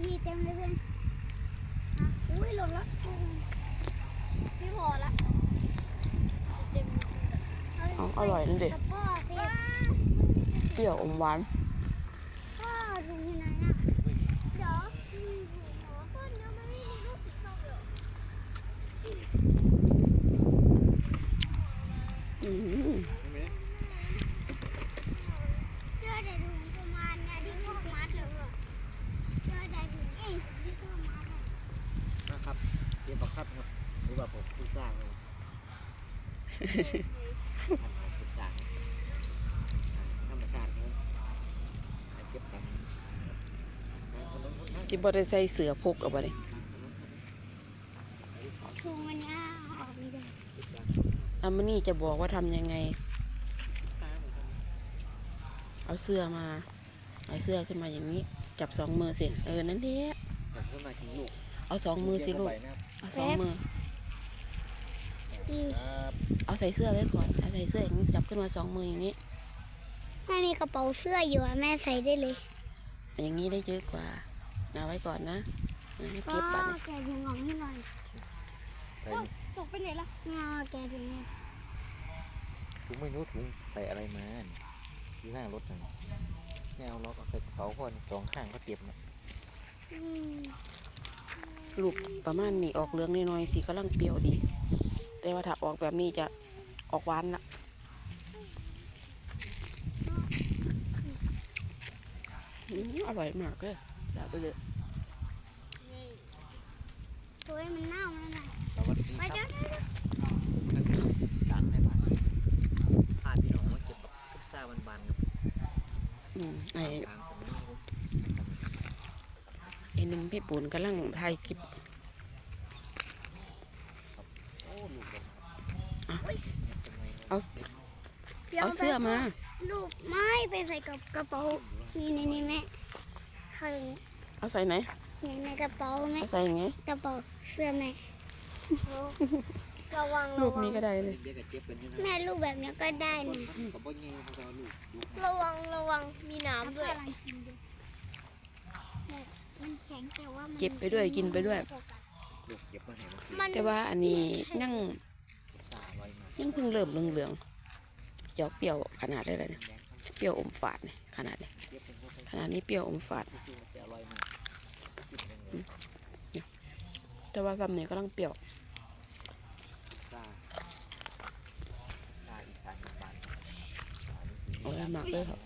นี่เต็มเลยเพื่อนอะอุ้ยหล่นละไม่พอละเต็มเอาอร่อยนั่นดิแต่พ่อสิเปรี้ยวอมหวาน พ่อดูที่ไหนอะเดี๋ยวมีหัวต้นเดียวมันไม่มีลูกสีส้มเหรอ อืม เจอแต่ถุงประมาณเนี่ยที่พวกมัดเหรอเจอแต่ถุงเองที่พวกมัดอะ นะครับเดี๋ยวบอกครับครับหรือว่าผมผู้สร้างเลยทำเอาผู้สร้างธรรมชาติเขาให้เก็บกันนะคนนู้นคนนั้ นจิบ่ได้ใส่เสือพกเอาบ่นี่ถุงมันเนี่ยออกไม่ได้อามานี่จะบอกว่าทำยังไงสร้างเหมือนกันเอาเสื้อมา เอาเสื้อขึ้นมาอย่างนี้ จับสองมือสิเออ นั่นเด้แต่ขึ้นมาถึงลูกเอาสองมือสิลูกเดี๋ยวเอาสองมืออีครับ เอาใส่เสื้อไว้ก่อนเอาใส่เสื้ออย่างนี้จับขึ้นมาสองมืออย่างนี้แม่มีกระเป๋าเสื้ออยู่อะแม่ใส่ได้เลย อย่างนี้ได้เยอะกว่าเอาไว้ก่อนนะอ่าก็เก็บบัตรแกะถุงของให้หน่อยใส่ตกไปไหนล่ะเงาแกะถุงเนี่ยถุงไม่รู้ถุงใส่อะไรมาอยู่หน้ารถนั่นไม่เอาล็อกเอาใส่กระเป๋าก่อนสองข้างก็เต็มนะอืมลูกประมาณนี้ออกเหลืองน้อยๆสีกำลังเปรี้ยวดี แต่ว่าถ้าออกแบบนี้จะออกหวานละอืมอร่อยมากเลยจับไปเลยตัวให้มันเน่าแล้วนะสวัสดีไปคเดี๋รัยวบเดี๋ยวเดี๋ยวสั่งให้มาพาพี่น้องมาเก็บแบบพุทราบานๆครับอืมไอ้ทางตรงนี้ไอ้หนุ่มพี่ปูนกำลังถ่ายคลิป โอ้ลูกเลย อะ เป็นไงเอาดี๋ยวเอาเสื้อมาลูกไม้ไปใส่กับกระเป๋านี่นี่นี่แม่เข้าอย่างนี้เอาใส่ไหนนี่ในกระเป๋าแม่เอาใส่อย่างไงกระเป๋าเสื้อแม่ระวังรูปนี้ก็ได้เลยเด็กๆเจ็บเป็นนี่นะแม่ลูกแบบนี้ก็ได้นะกับบ่เงี้ยเขาจะเอาลูกลูกระวังระวังมีน้ำด้วยมันแข็งแต่ว่ามันเก็บไปด้วยกินไปด้วยลูกเก็บมาให้มันกินมันแต่ว่าอันนี้ยังพุทราอร่อ ยังเพิ่งเริ่มเหลืองๆเดี๋ยวเปรี้ยวขนาดได้เลยเนี่ยเปรี้ยวอมฝาดเนี่ยขนาดเนี่ยขนาดนี้เปรี้ยวอมฝาดที่มันจะอร่ากกินเนเลยแต่ว่าคำนี้กำลังเปรี้ยวพุทราพุทราอีสานบ้านอร่อยมากเลยครับ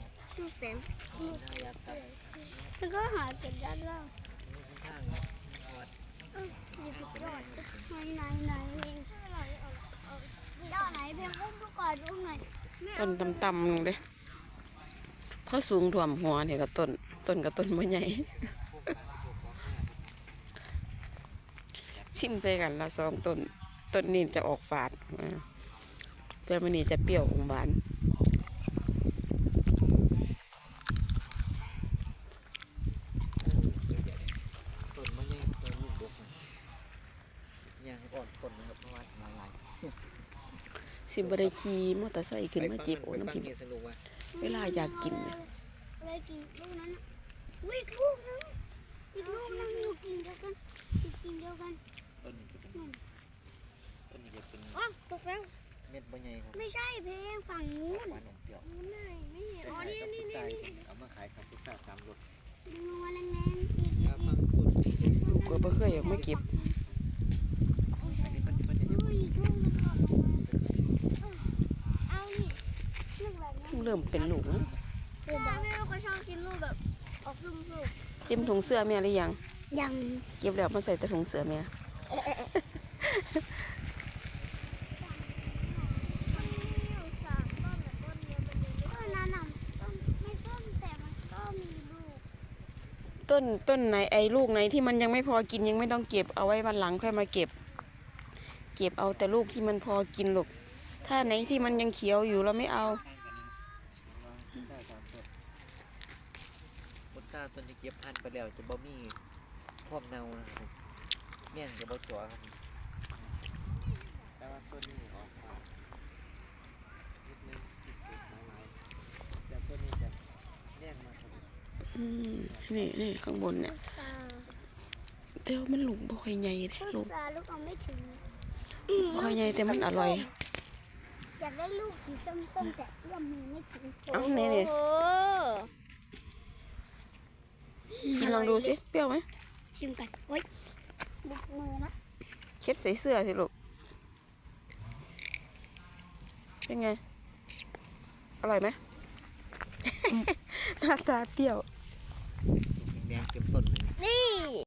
แล้วก็หาเก็บด้านล่างหยิบยอดไหนไหนไหน เพลงยอดไหนเพลงอุ้มดูก่อนอุ้มหน่อยต้นต่ำๆลงเด้พอสูงถ่วมหัวเนี่ยละต้น ต้นกับต้นไม่ใหญ่ ชิมใจกันละสองต้น ต้นนี้จะออกฝาดอ่าแต่มันนี่จะเปรี้ยวอมหวาน ต้นมะยังต้นลูกดกนะยังอ่อนคนนะครับเพราะว่าละลาย สิบได้ขี่มอเตอร์ไซค์ขึ้นมาจีบโอ้น้ำพริกไปฟังเวลาอยากกินเนี่ยเลยกินลูกนั้นน่ะอุ้ยอีกลูกนึงอีกลูกนึงอยู่กินเดียวกันอยู่กินเดียวกันต้นนี้จะเป็นต้นนี้จะเป็นอ๋อตกแล้วเม็ดมะยังครับไม่ใช่เพลงฝั่งนู้นหวานมเปรี้ยวนู้นไหนไม่เห็นอ๋อนี่นี่นี่เอามาขายครับพุทราสามรสนัวแรงๆอีกครับบางคนลูกก็บ่เคยเอามาเก็บ อันนี้มันมันจะ อุ้ยอีกลูกนึงออกมาเอานี่ลูกแบบนี้ เพิ่งเริ่มเป็นลูกนะเดี๋ยวแม่ก็ชอบกินลูกแบบออกซุ่มเต็มถุงเสื้อแม่หรือยังๆยัง เก็บแล้วมาใส่แต่ถุงเสื้อแม่ต้นนั้นน่ะต้นไม่ต้นแต่มันก็มีลูกต้นต้นไหนไอ้ลูกไหนที่มันยังไม่พอกินยังไม่ต้องเก็บเอาไว้วันหลังค่อยมาเก็บ เก็บเอาแต่ลูกที่มันพอกินลูกถ้าไหนที่มันยังเขียวอยู่เราไม่เอา พุทราสามรสพุทราต้นที่เก็บพันธุ์ไปแล้วจะบ่มีพร้อมเน่านะครับเนี่ยจะบ่ตัวครับแต่ว่าต้นนี้ออกมานิดนึงติดๆหลายๆแต่ต้นนี้จะอืมนี่นี่ข้างบนเนี่ยตาแต่ว่ามันลูกบ่ค่อยใหญ่เด้พุลูกทราลูกเอาไม่ถึง บ่ค่อยใหญ่แต่มันอร่อย อยากได้ลูกสีส้มๆแต่เอื้อมมือไม่ถึง เอ้านี่นี่ โอ้ กินลองดูสิ เปรี้ยวไหม ชิมกันโอ้ยบุกมือนะเช็ดใส่เสื้อสิลูก เป็นไง อร่อยไหม หน้าตาเปรี้ยวแดงเต็มต้นเลย นี่